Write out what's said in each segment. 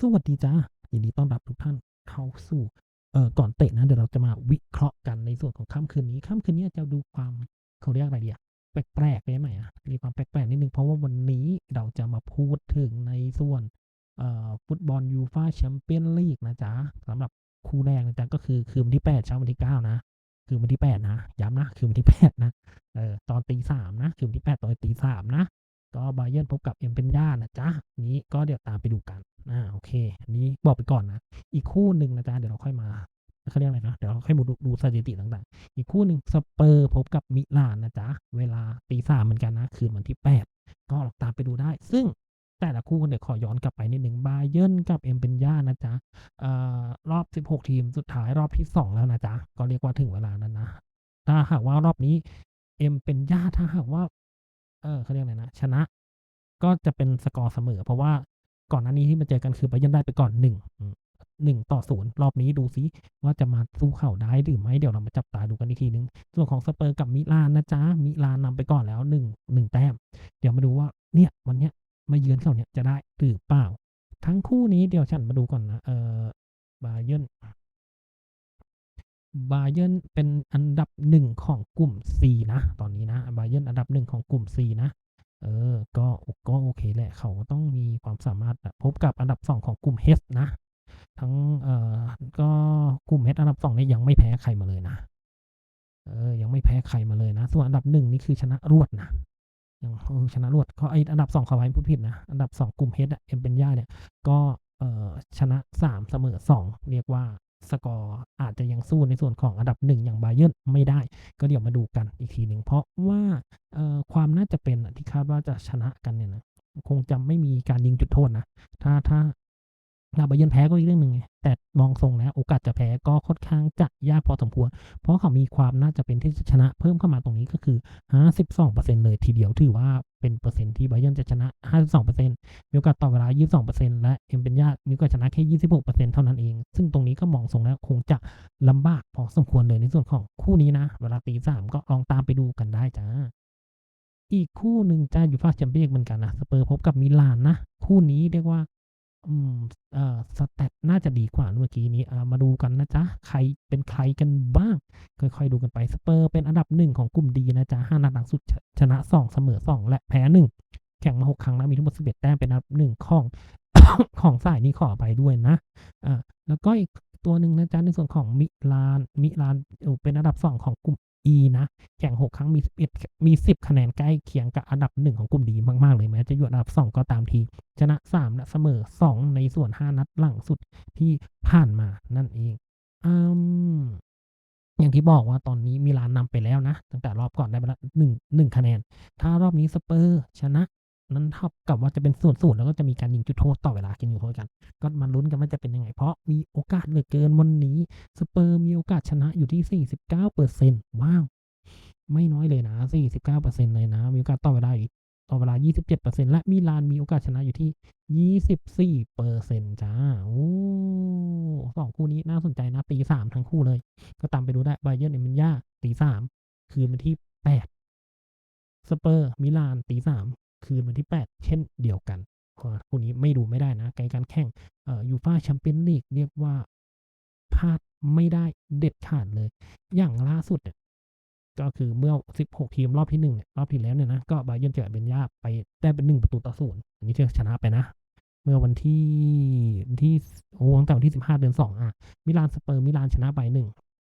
สวัสดีจ้ายินดีต้อนรับทุกท่านเข้าสู่เอ่อก่อนเตะนะเดี๋ยวเราจะมาวิเคราะห์กันในส่วนของค่ำคืนนี้ค่ำคืนนี้จะดูความเขาเรียกอะไรดีอะแปลกๆได้ไหมอะมีความแปลกๆนิดนึงเพราะว่าวันนี้เราจะมาพูดถึงในส่วนเอ่อฟุตบอลยูฟาแชมเปี้ยนลีกนะจ๊ะสำหรับคู่แรกนะจ๊ะก็คือคืนวันที่แปดเช้าวันที่เก้านะคืนวันที่แปดนะ ย้ำนะ คืนวันที่แปดนะ เออตอนตีสามนะ คืนวันที่แปดตอนตีสามนะ ก็บาเยิร์นพบกับเอ็มเป็นย่านะจ๊ะนี้ก็เดี๋ยวตามไปดูกันอ่าโอเค อันนี้บอกไปก่อนนะ อีกคู่หนึ่งนะจ๊ะเดี๋ยวเราค่อยมาเขาเรียกอะไรนะ เดี๋ยวเราค่อยมาดูดูสถิติต่างๆ อีกคู่หนึ่งสเปอร์พบกับมิลานนะจ๊ะเวลาตีสามเหมือนกันนะ คืนวันที่แปดก็ลองตามไปดูได้ ซึ่งแต่ละคู่เดี๋ยวขอย้อนกลับไปนิดหนึ่งบาเยิร์นกับเอ็มเป็นย่านะจ๊ะเอ่อรอบ 16 ทีมสุดท้ายรอบที่ 2 แล้วนะจ๊ะก็เรียกว่าถึงเวลานั้นนะ ถ้าหากว่ารอบนี้เอ็มเป็นย่าถ้าหากว่า เออเขาเรียกอะไรนะ ชนะ ก็จะเป็นสกอร์เสมอ เพราะว่าก่อนหน้านี้ที่มาเจอกันคือไปยันได้ไปก่อนหนึ่งหนึ่งต่อศูนย์รอบนี้ดูซิว่าจะมาสู้เข่าได้หรือไม่เดี๋ยวเรามาจับตาดูกันอีกทีนึง ส่วนของสเปอร์กับมิลานนะจ๊ะมิลานนำไปก่อนแล้วหนึ่งหนึ่งแต้ม เดี๋ยวมาดูว่าเนี่ยวันเนี้ยมาเยือนเขาเนี่ยจะได้หรือเปล่า ทั้งคู่นี้เดี๋ยวฉันมาดูก่อนนะเออบาเยน บาเยนเป็นอันดับหนึ่งของกลุ่ม C นะ ตอนนี้นะบาเยนอันดับหนึ่งของกลุ่ม C นะ เออ ก็ก็โอเคแหละ เขาต้องมีความสามารถพบกับอันดับสองของกลุ่ม H นะ ทั้ง เอ่อ ก็กลุ่ม H อันดับสองนี่ยังไม่แพ้ใครมาเลยนะ เออ ยังไม่แพ้ใครมาเลยนะ ส่วนอันดับหนึ่งนี่คือชนะรวดนะยังออชนะรวดเขาไออันดับสองเขาไว้พูดผิดนะ อันดับสองกลุ่ม H อะเอ็มเป็นย่าเนี่ย ก็ เอ่อ ชนะสามเสมอสองเรียกว่า สกอร์อาจจะยังสู้ในส่วนของอันดับหนึ่งอย่างบาเยิร์นไม่ได้ ก็เดี๋ยวมาดูกันอีกทีหนึ่งเพราะว่าความน่าจะเป็นที่คาดว่าจะชนะกันเนี่ยนะคงจะไม่มีการยิงจุดโทษนะ ถ้าถ้า ถ้าบาเยิร์นแพ้ก็อีกเรื่องหนึ่งไงแต่มองทรงแล้วโอกาสจะแพ้ก็ค่อนข้างจะยากพอสมควร เพราะเขามีความน่าจะเป็นที่จะชนะเพิ่มเข้ามาตรงนี้ก็คือ 52%เลยทีเดียวถือว่าเป็นเปอร์เซ็นต์ที่บาเยิร์นจะชนะ 52%มีโอกาสต่อเวลา 22%และเอ็มเป็นยากมีโอกาสชนะแค่ 26%เท่านั้นเอง ซึ่งตรงนี้ก็มองทรงแล้วคงจะลำบากพอสมควรเลยในส่วนของคู่นี้นะ เวลาตีสามก็ลองตามไปดูกันได้จ้าอีกคู่หนึ่งจ้าอยู่ฟาแชมเปี้ยนเหมือนกันนะสเปอร์พบกับมิลานนะ คู่นี้เรียกว่า อืมเอ่อสแตทน่าจะดีกว่าเมื่อกี้นี้อ่ามาดูกันนะจ๊ะ ใครเป็นใครกันบ้าง ค่อยๆดูกันไปสเปอร์เป็นอันดับหนึ่งของกลุ่มดีนะจ๊ะห้านัดหลังสุดชนะสองเสมอสองและแพ้หนึ่งแข่งมาหกครั้งแล้วมีทั้งหมดสิบเอ็ดแต้มเป็นอันดับหนึ่งของของสายนี้ขอไปด้วยนะอ่าแล้วก็อีกตัวหนึ่งนะจ๊ะในส่วนของมิลานมิลานเป็นอันดับสองของกลุ่ม E นะแข่งหกครั้งมีสิบเอ็ดมี 10 คะแนนใกล้เคียงกับอันดับหนึ่งของกลุ่มดีมากๆเลยแม้จะอยู่อันดับสองก็ตามที ชนะสามและเสมอสองในส่วนห้านัดหลังสุดที่ผ่านมานั่นเองอืมอย่างที่บอกว่าตอนนี้มิลานนำไปแล้วนะ ตั้งแต่รอบก่อนได้ไปละหนึ่งหนึ่งคะแนน ถ้ารอบนี้สเปอร์ชนะ นั้นเท่ากับว่าจะเป็นส่วนสูตรแล้วก็จะมีการยิงจุดโทษต่อเวลากินจุดโทษกัน ก็มาลุ้นกันว่าจะเป็นยังไง เพราะมีโอกาสเหลือเกินวันนี้สเปอร์มีโอกาสชนะอยู่ที่ 49%ว้าวไม่น้อยเลยนะ 49%เซ็นต์เลยนะ มีโอกาสต่อเวลาอีกต่อเวลา 27%และมิลานมีโอกาสชนะอยู่ที่ 24%จ้าโอ้สองคู่นี้น่าสนใจนะตีสามทั้งคู่เลย ก็ตามไปดูได้ไบเยอร์เอเมนยาตีสามคืนวันที่8สเปอร์มิลานตีสาม คืนวันที่ 8 เช่นเดียวกันคู่นี้ไม่ดูไม่ได้นะไกลการแข่งเอ่อยูฟาแชมเปี้ยนลีกเรียกว่าพลาดไม่ได้เด็ดขาดเลย อย่างล่าสุดเนี่ยก็คือเมื่อ 16 ทีมรอบที่หนึ่งเนี่ยรอบที่แล้วเนี่ยนะ ก็บาเยิร์นเจอเบนยาไปได้เป็นหนึ่งประตูต่อศูนย์อันนี้เธอชนะไปนะ เมื่อวันที่ที่โอ้ตั้งแต่วันที่ 15 เดือน 2 อะ มิลานสเปอร์มิลานชนะไป1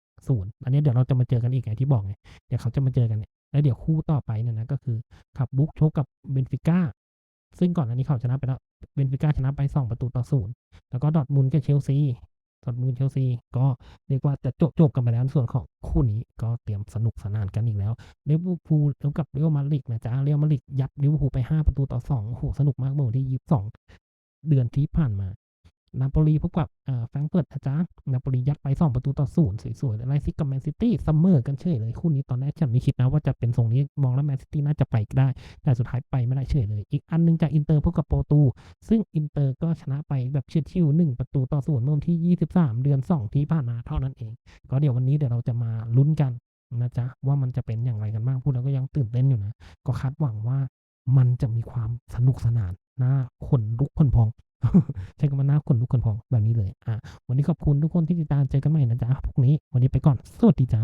0อันนี้เดี๋ยวเราจะมาเจอกันอีกไงที่บอกไง เดี๋ยวเขาจะมาเจอกันเนี่ย แล้วเดี๋ยวคู่ต่อไปเนี่ยนะก็คือขับบุกชกกับเบนฟิก้าซึ่งก่อนอันนี้เขาชนะไปแล้วเบนฟิก้าชนะไป 2 ประตูต่อศูนย์แล้วก็ดอทมุนกับเชลซีดอทมูลเชลซีก็เรียกว่าจะจบจบกันไปแล้วส่วนของคู่นี้ก็เตรียมสนุกสนานกันอีกแล้วเลิเวอร์พูลแล้วกับเรอัลมาดริดนะจ๊ะเรอัลมาดริดยัดลิเวอร์พูลไป 5 ประตูต่อ2โอ้โหสนุกมากเมื่อวันที่22เดือนที่ผ่านมา นาโปลีพบกับแฟรงเฟิร์ตนะจ๊ะนาโปลียัดไป 2 ประตูต่อศูนย์สวยๆไลซิกกับแมนซิตี้ซัมเมอร์กันเฉยเลยคู่นี้ตอนแรกฉันไม่คิดนะว่าจะเป็นทรงนี้มองแล้วแมนซิตี้น่าจะไปได้ แต่สุดท้ายไปไม่ได้เฉยเลย อีกอันนึงจากอินเตอร์พบกับโปรตู ซึ่งอินเตอร์ก็ชนะไปแบบเฉียดชิวหนึ่งประตูต่อศูนย์เมื่อวันที่ 23 เดือน 2 ที่ผ่านมาเท่านั้นเอง ก็เดี๋ยววันนี้เดี๋ยวเราจะมาลุ้นกันนะจ๊ะว่ามันจะเป็นอย่างไรกันบ้างพูดแล้วก็ยังตื่นเต้นอยู่นะ ก็คาดหวังว่ามันจะมีความสนุกสนานน่าขนลุกขนพอง ใช้คำว่าน่าขนลุกขนพองแบบนี้เลยอะวันนี้ขอบคุณทุกคนที่ติดตามเจอกันใหม่นะจ๊ะพวกนี้ วันนี้ไปก่อนสวัสดีจ้า